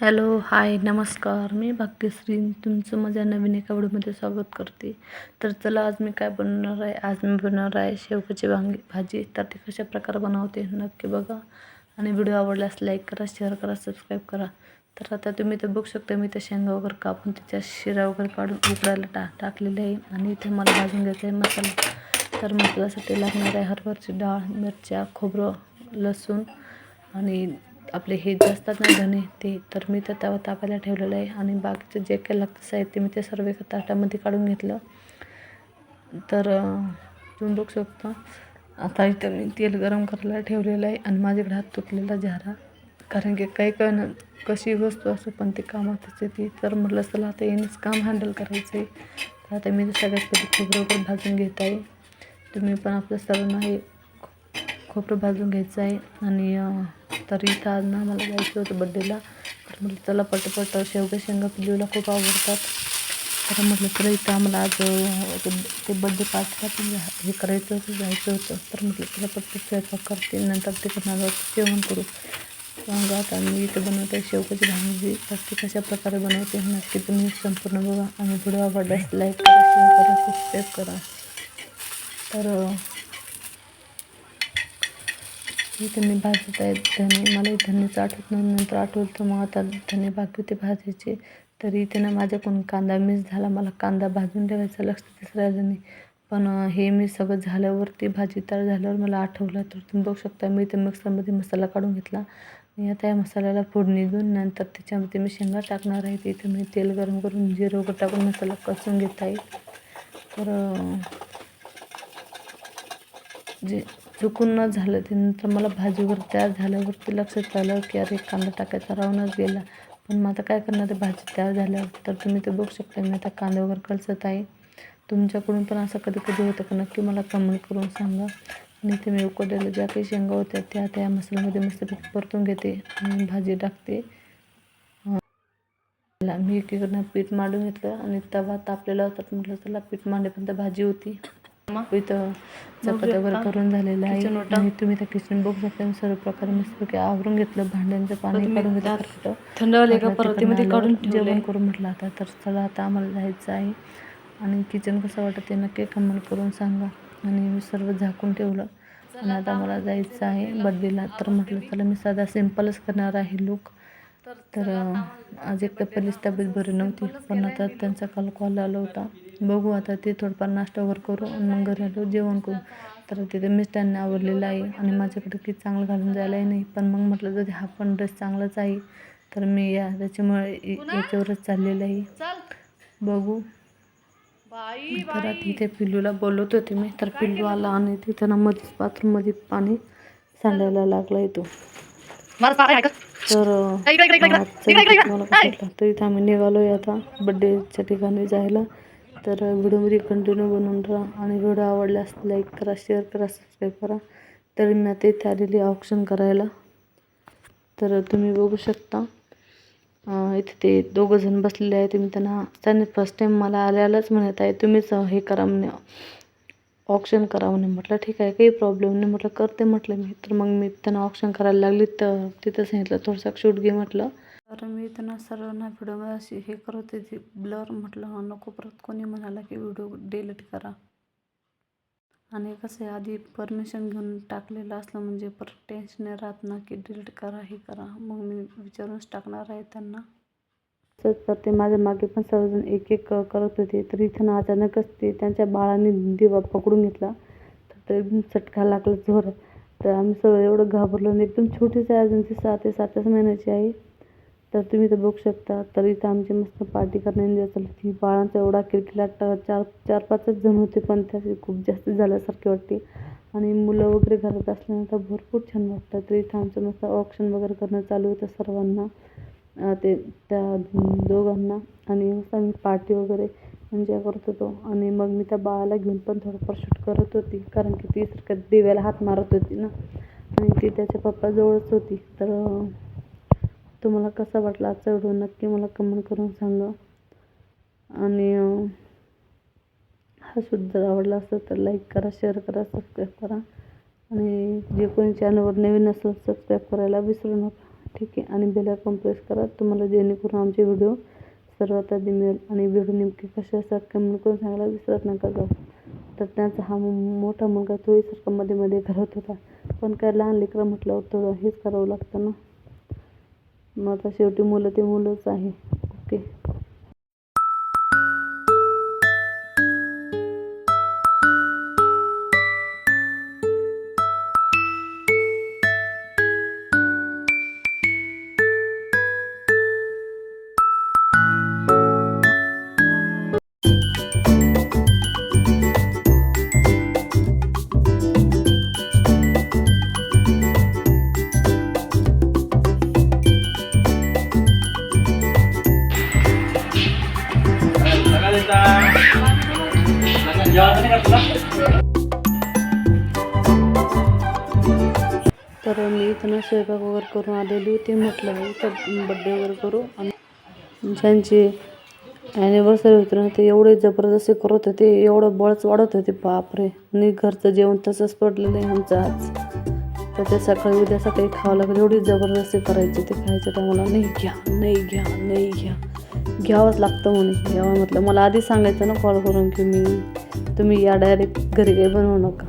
Hello hi नमस्कार. मी भाग्यश्री. तुमचं माझ्या नवीन एका व्हिडिओमध्ये स्वागत करते. तर चला आज मी काय बनवणार आहे? आज मी बनवणार आहे शेवकाची वांगी भाजी. तर ती कशा प्रकारे बनवते नक्की बघा. आणि व्हिडिओ आवडल्यास लाईक करा शेअर करा सबस्क्राईब करा. तर आता तुम्ही तर बघू शकता मी त्या शेंगा वगैरे कापून त्याच्या शिरा वगैरे काढून उकडायला टा टाकलेले आहे. आणि इथे मला भाजून घ्यायचं आहे मसाला. तर मसाल्यासाठी लागणार आहे हरभरची डाळ मिरच्या खोबरं लसूण आणि आपले हे जे असतात ना धणे ते तर मी तर तवा तापायला ठेवलेलं आहे. आणि बाकीचं जे काही लागतं साहित्य मी ते सर्व एका ताटामध्ये काढून घेतलं. तर अं, तुम्ही बघू शकता आता इथं मी तेल गरम करायला ठेवलेलं आहे आणि माझ्याकडे हात तुटलेला झारा. कारण की काही कळणं कशी वस्तू असो पण ते कामातच येते. तर म्हटलं चला आता येणेच काम हँडल करायचं आहे तर आता मी सगळ्यात पहिले खोबरं वगैरे भाजून घेत आहे. तुम्ही पण आपल्या सर्वांना हे खोबरं भाजून घ्यायचं आहे. आणि तर इथं आज ना मला जायचं होतं बड्डेला तर म्हटलं चला पटपट शेवगा शेंगा पिल्लूला खूप आवडतात. तर म्हटलं तर इथं आम्हाला आज ते ते बड्डे पार्टीला हे करायचं होतं जायचं होतं. तर म्हटलं चला पटपट स्वयंपाक करते नंतर ते पण जेवण करू. मग आता मी इथं बनवते शेवकाची भाजी. तर ती कशा प्रकारे बनवते नक्की तुम्ही संपूर्ण बघा. आणि व्हिडिओ आवडल्यास लाईक करा शेअर करा सबस्क्राईब करा. तर इथं मी भाजत आहे. धने मला धनेचं आठवत नाही. नंतर आठवलं तर मग आता धने बाकी होते भाजायचे. तरी इथे ना माझ्याकडून कांदा मिस झाला. मला कांदा भाजून ठेवायचा लक्ष तिसऱ्या जणी पण हे मी सगळं झाल्यावरती भाजी तयार झाल्यावर मला आठवलं तर तुम्ही बघू शकता. मी इथे मिक्सरमध्ये मसाला काढून घेतला. मी आता या मसाल्याला फोडणी देऊन नंतर त्याच्यामध्ये मी शेंगा टाकणार आहे. इथे मी तेल गरम करून जिरं वगैरे टाकून मसाला कसून घेत आहे. तर जे चुकून न झालं ते नंतर मला भाजीवर तयार झाल्यावरती लक्षात आलं की अरे कांदा टाकायचा राहूनच गेला. पण मग आता काय करणार ते भाजी तयार झाल्यावर तर तुम्ही ते बघू शकता मी आता कांदा वगैरे कलसत आहे. तुमच्याकडून पण असं कधी कधी होतं का? नक्की मला कमेंट करून सांगा. आणि ते मी उकडलेल्या ज्या काही शेंगा होत्या त्या आता या मसाल्यामध्ये मस्तपैकी परतून घेते आणि भाजी टाकते. मी एकीकडनं पीठ मांडून घेतलं आणि तवा तापलेला होता. म्हटलं चला पीठ मांडेपर्यंत भाजी होती. इथं चपात्या वगैरे करून झालेलं आहे. आणि तुम्ही त्या किचन बघू शकता सर्व प्रकारे मस्तपैकी आवरून घेतलं. भांड्यांचं पाणी काढून घेतलं. थंड झाले का परतीमध्ये काढून जेवण करून म्हटलं आता तर चला आता आम्हाला जायचं आहे. आणि किचन कसं वाटतं ते नक्की कमेंट करून सांगा. आणि मी सर्व झाकून ठेवलं. आणि आता मला जायचं आहे बड्डेला. तर म्हटलं चला मी साधा सिम्पलच करणार आहे लुक तर आज एक तर पहिलीच तब्येत बरी नव्हती. पण आता त्यांचा काल कॉल आला होता. बघू आता ते थोडंफार नाश्ता वगैरे करू आणि मग घरी आलो जेवण करू. तर तिथे मिस्टरांनी आवडलेलं आहे आणि माझ्याकडे की चांगलं घालून जायलाही नाही. पण मग म्हटलं जर हा पण ड्रेस चांगलाच आहे तर मी या त्याच्यामुळे याच्यावरच चाललेलं आहे. बघू. तर तिथे पिल्लूला बोलवत होते मी तर पिल्लू आला आणि तिथं ना मध्येच बाथरूममध्ये पाणी सांडायला लागला आहे तो तर तुम्हाला वाटलं? तर इथं आम्ही निघालो आहे आता बड्डेच्या ठिकाणी जायला. तर व्हिडिओमध्ये कंटिन्यू बनवून राहा आणि व्हिडिओ आवडल्यास लाईक करा शेअर करा सबस्क्राईब करा. तर मी आता इथे आलेली ऑप्शन करायला. तर तुम्ही बघू शकता. इथे ते दोघं जण बसलेले आहेत. मी त्यांना त्यांनी फर्स्ट टाईम मला आल्यालाच म्हणत आहे तुम्हीच हे करा म्हणे ऑप्शन करा म्हणे म्हटलं ठीक आहे काही प्रॉब्लेम नाही. म्हटलं करते म्हटलं मी. तर मग मी त्यांना ऑप्शन करायला लागली. तर तिथं सांगितलं थोडंसं शूट घे म्हटलं. तर मी त्यांना सर्वांना व्हिडिओमध्ये अशी हे करत होते. ब्लर म्हटलं नको परत कोणी म्हणाला की व्हिडिओ डिलीट करा. आणि कसं आहे आधी परमिशन घेऊन टाकलेलं असलं म्हणजे परत टेन्शन राहत ना की डिलीट करा हे करा. मग मी विचारूनच टाकणार आहे त्यांना. तसंच तर ते माझ्या मागे पण सर्वजण एक एक करत होते. तर इथं ना अचानकच ते त्यांच्या बाळाने दिवा पकडून घेतला. तर ते चटका लागला जोर तर आम्ही सर्व एवढं घाबरलो आणि एकदम छोटीच आहे अजून ती सात ते सातच महिन्याची आहे तर तुम्ही तर बघू शकता तर इथं आमची मस्त पार्टी करण्याची चालली ती बाळांचा एवढा किलकिलाट चार चार पाचच जण होते पण त्याची खूप जास्त झाल्यासारखी वाटते. आणि मुलं वगैरे घरात असल्यानंतर भरपूर छान वाटतं. तर इथं आमचं मस्त ऑप्शन वगैरे करणं चालू होतं सर्वांना. ते त्या दोघांना. आणि मस्त आम्ही पार्टी वगैरे एन्जॉय करत होतो. आणि मग मी त्या बाळाला घेऊन पण थोडंफार शूट करत होती. कारण की ती सारखं दिव्याला हात मारत होती ना. आणि ती त्याच्या पप्पाजवळच होती. तर तुम्हाला कसा वाटला आजचा व्हिडिओ? नक्की मला कमेंट करून सांगा. आणि हा शूट जर आवडला असेल तर लाईक करा शेअर करा सबस्क्राईब करा. आणि जे कोणी चॅनलवर नवीन असेल सबस्क्राईब करायला विसरू नका. ठीक आहे? आणि बेल आयकॉन प्रेस करा. तुम्हाला जेणेकरून आमचे व्हिडिओ सर्वात आधी मिळेल. आणि व्हिडिओ नेमके कसे असतात कमेंट करून सांगायला विसरत नका जाऊ. तर त्यांचा हा मोठा मुलगा तोहीसारखा मध्ये मध्ये घरात होता. पण काय लहान लेकरं म्हटल्यावर थोडं हेच करावं लागतं ना? मग आता शेवटी मुलं ते मुलंच आहे. ओके. तर मी त्यांना स्वयंपाक वगैरे करून आलेली होती म्हटलं तर बड्डे वगैरे करू. आणि ज्यांची ॲनिव्हर्सरी होती ना ते एवढे जबरदस्ती करत होते एवढं बळच वाढत होते बापरे. आणि घरचं जेवण तसंच पडलेलं आहे आमचं आज. तर ते सकाळी उद्या सकाळी खावं लागेल एवढी जबरदस्ती करायची ते खायच्या टायमाला नाही घ्या नाही घ्या नाही घ्या. घ्यावंच लागतं म्हणे. घ्यावं म्हटलं मला आधी सांगायचं ना कॉल करून की मी तुम्ही या डायरेक्ट घरी काही बनवू नका.